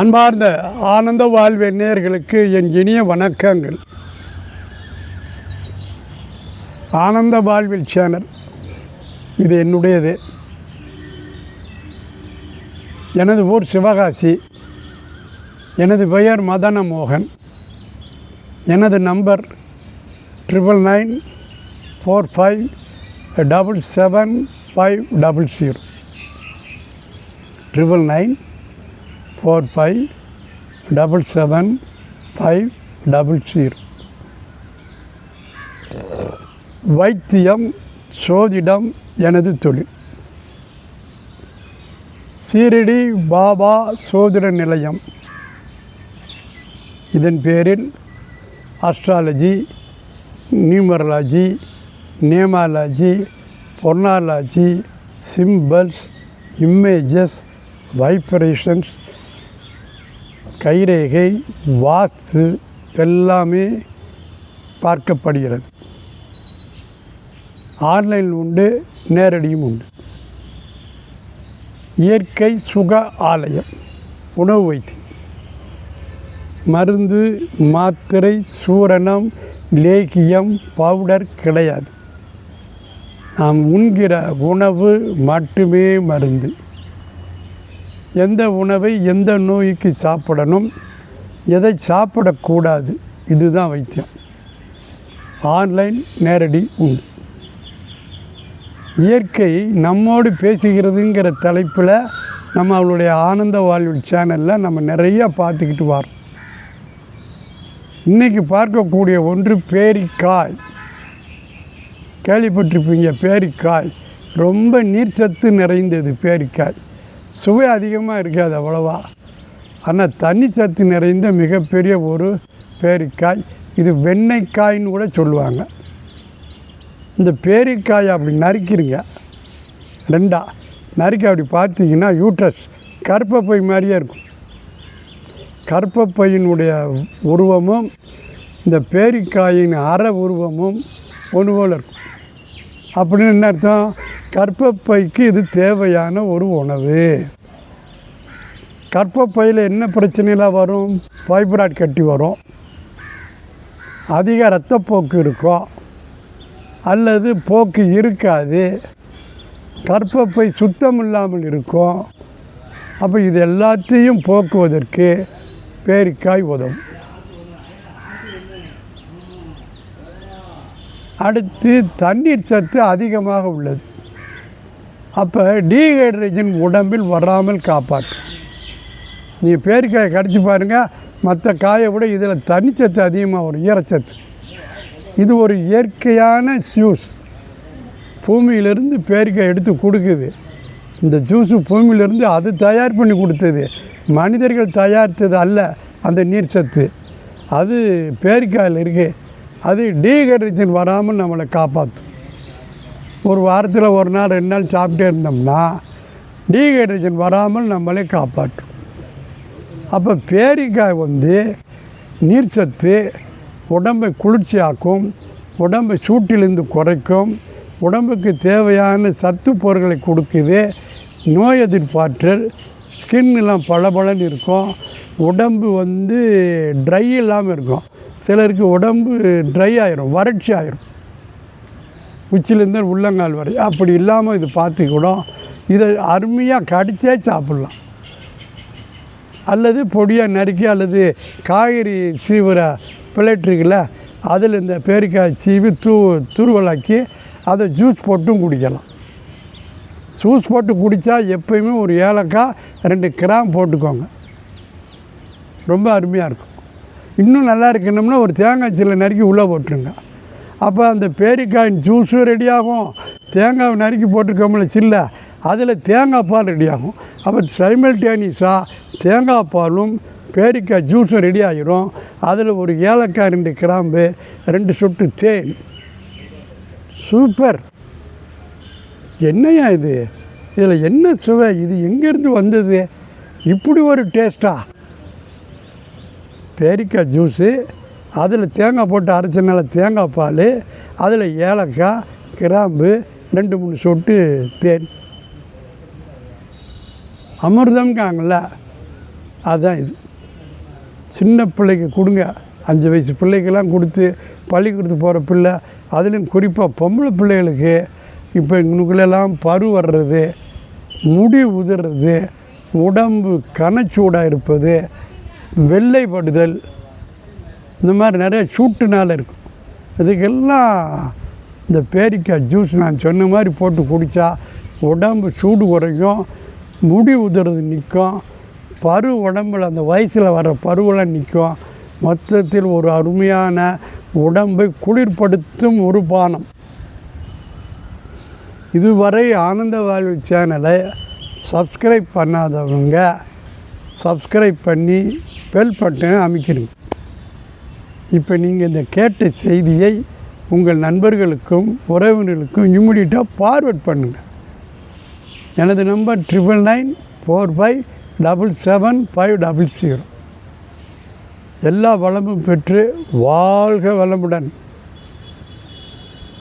அன்பார்ந்த ஆனந்த வாழ்வு நேயர்களுக்கு என் இனிய வணக்கங்கள். ஆனந்த வாழ்வில் சேனல் இது என்னுடையது. எனது ஊர் சிவகாசி. எனது பெயர் மதன மோகன் எனது number triple nine four five double seven five double zero. Triple nine four five double seven five double zero. வைத்தியம் சோதிடம் எனது தொழில். சீரடி பாபா சோதிட நிலையம். இதன் பேரில் அஸ்ட்ராலஜி நியூமரலாஜி நேமாலஜி பொர்னாலஜி சிம்பிள்ஸ் இமேஜஸ் வைப்ரேஷன்ஸ் கைரேகை வாஸ்து எல்லாமே பார்க்கப்படுகிறது. ஆன்லைன் உண்டு நேரடியும் உண்டு. இயற்கை சுக ஆலயம் உணவு வைத்தியம். மருந்து மாத்திரை சூரணம் லேகியம் பவுடர் கிடையாது. நாம் உண்கிற உணவு மட்டுமே மருந்து. எந்த உணவை எந்த நோய்க்கு சாப்பிடணும் எதை சாப்பிடக்கூடாது இதுதான் வைத்தியம். ஆன்லைன் நேரடி உண்டு. இயற்கை நம்மோடு பேசுகிறதுங்கிற தலைப்பில் நம்ம அவளுடைய ஆனந்த வாழ்வில் சேனலில் நம்ம நிறையா பார்த்துக்கிட்டு வரோம். இன்றைக்கி பார்க்கக்கூடிய ஒன்று பேரிக்காய். கேள்விப்பட்டிருப்பீங்க பேரிக்காய். ரொம்ப நீர்ச்சத்து நிறைந்தது பேரிக்காய். சுவை அதிகமாக இருக்காது அவ்வளவா. ஆனால் தண்ணி சத்து நிறைந்த மிகப்பெரிய ஒரு பேரிக்காய் இது வெண்ணெய்க்காயின்னு கூட சொல்லுவாங்க. இந்த பேரிக்காய் அப்படி நறுக்கிறீங்க ரெண்டா நறுக்க அப்படி பார்த்தீங்கன்னா யூட்ரஸ் கருப்பப்பை மாதிரியே இருக்கும். கருப்பப்பையினுடைய உருவமும் இந்த பேரிக்காயின் அற உருவமும் ஒன்று போல் இருக்கும். அப்படின்னு என்ன அர்த்தம்? கர்ப்பப்பைக்கு இது தேவையான ஒரு உணவு. கர்ப்பப்பையில் என்ன பிரச்சனைலாம் வரும்? ஃபைப்ராய்ட் கட்டி வரும். அதிக ரத்தப்போக்கு இருக்கும் அல்லது போக்கு இருக்காது? கர்ப்பப்பை சுத்தம் இல்லாமல் இருக்கும் அப்போ இது எல்லாத்தையும் போக்குவதற்கு பேரிக்காய் உதவும். அடுத்து தண்ணீர் சத்து அதிகமாக உள்ளது. அப்போ டீஹைட்ரேஷன் உடம்பில் வராமல் காப்பாற்றும் நீங்கள் பேரிக்காயை கடிச்சு பாருங்கள் மற்ற காயை விட இதில் தனிச்சத்து அதிகமாக வரும் ஈரச்சத்து. இது ஒரு இயற்கையான ஜூஸ் பூமியிலிருந்து பேரிக்காய் எடுத்து கொடுக்குது. இந்த ஜூஸு பூமியிலிருந்து அது தயார் பண்ணி கொடுத்தது. மனிதர்கள் தயாரித்தது அல்ல அந்த நீர் சத்து. அது பேரிக்காயில் இருக்குது அது டீஹைட்ரேஷன் வராமல் நம்மளை காப்பாற்றும் ஒரு வாரத்தில் ஒரு நாள் ரெண்டு நாள் சாப்பிட்டே இருந்தோம்னா டீஹைட்ரேஷன் வராமல் நம்மளே காப்பாற்றும். அப்போ பேரிக்காய் வந்து நீர் சத்து உடம்பை குளிர்ச்சியாக்கும் உடம்பை சூட்டிலிருந்து குறைக்கும் உடம்புக்கு தேவையான சத்து பொருட்களை கொடுக்குது நோய் எதிர்ப்பாற்றல் ஸ்கின் எல்லாம் பளபளன்னு இருக்கும் உடம்பு வந்து ட்ரை இல்லாமல் இருக்கும். சிலருக்கு உடம்பு ட்ரை ஆயிரும் வறட்சி ஆயிரும். உச்சிலேருந்து உள்ளங்கால் வரை. அப்படி இல்லாமல் இது பார்த்துக்கூடும் இதை அருமையாக கடிச்சே சாப்பிட்லாம். அல்லது பொடியாக நறுக்கி அல்லது காய்கறி சீவுற பிளேட் இருக்குல்ல அதில் இந்த பேரிக்காய் சீவி தூ துருவலாக்கி அதை ஜூஸ் போட்டும் குடிக்கலாம். ஜூஸ் போட்டு குடித்தா எப்பயுமே ஒரு ஏலக்காய் ரெண்டு கிராம் போட்டுக்கோங்க. ரொம்ப அருமையாக இருக்கும். இன்னும் நல்லா இருக்கணும்னா ஒரு தேங்காய் சீலை நறுக்கி உள்ளே போட்டுருங்க. அப்போ அந்த பேரிக்காயின் ஜூஸும் ரெடியாகும் தேங்காய் நறுக்கி போட்டிருக்கோம்ல சில்ல. அதில் தேங்காய் பால் ரெடி ஆகும். அப்போ சைமல்டேனியஸாக தேங்காய் பாலும் பேரிக்காய் ஜூஸும் ரெடி ஆகிரும் அதில் ஒரு ஏலக்காய் ரெண்டு கிராம்பு ரெண்டு சொட்டு தேன். சூப்பர். என்னையா இது? இதில் என்ன சுவை? இது எங்கேருந்து வந்தது? இப்படி ஒரு டேஸ்ட்டா பேரிக்காய் ஜூஸு அதில் தேங்காய் போட்டு அரைச்சனால தேங்காய் பால் அதில் ஏலக்காய் கிராம்பு ரெண்டு மூணு சொட்டு தேன். அமிர்தம்காங்கள அதுதான் இது. சின்ன பிள்ளைக்கு கொடுங்க. அஞ்சு வயசு பிள்ளைக்கெல்லாம் கொடுத்து பள்ளிக்கூடத்து போகிற பிள்ளை அதுலேயும் குறிப்பாக பொம்பளை பிள்ளைகளுக்கு இப்போ இவனுக்குள்ளெல்லாம் பரு வர்றது முடி உதிர்றது உடம்பு கனச்சூடாக இருப்பது வெள்ளைப்படுதல் இந்த மாதிரி நிறைய சூட்டுனால இருக்கும் இதுக்கெல்லாம் இந்த பேரிக்காய் ஜூஸ் நான் சொன்ன மாதிரி போட்டு குடித்தா உடம்பு சூடு குறைக்கும் முடி உதிர்றது நிற்கும் பரு உடம்புல அந்த வயசில் வர பருவெல்லாம் நிற்கும். மொத்தத்தில் ஒரு அருமையான உடம்பை குளிர்படுத்தும் ஒரு பானம். இதுவரை ஆனந்த வாழ்வு சேனலை சப்ஸ்கிரைப் பண்ணாதவங்க சப்ஸ்கிரைப் பண்ணி பெல் பட்டனை அமைக்கணும் இப்போ நீங்கள் இந்த கேட்ட செய்தியை உங்கள் நண்பர்களுக்கும் உறவினர்களுக்கும் இம்மிடியட்டாக ஃபார்வர்ட் பண்ணுங்கள் எனது number triple nine four five double seven five double zero எல்லா வளமும் பெற்று வாழ்க வளமுடன்.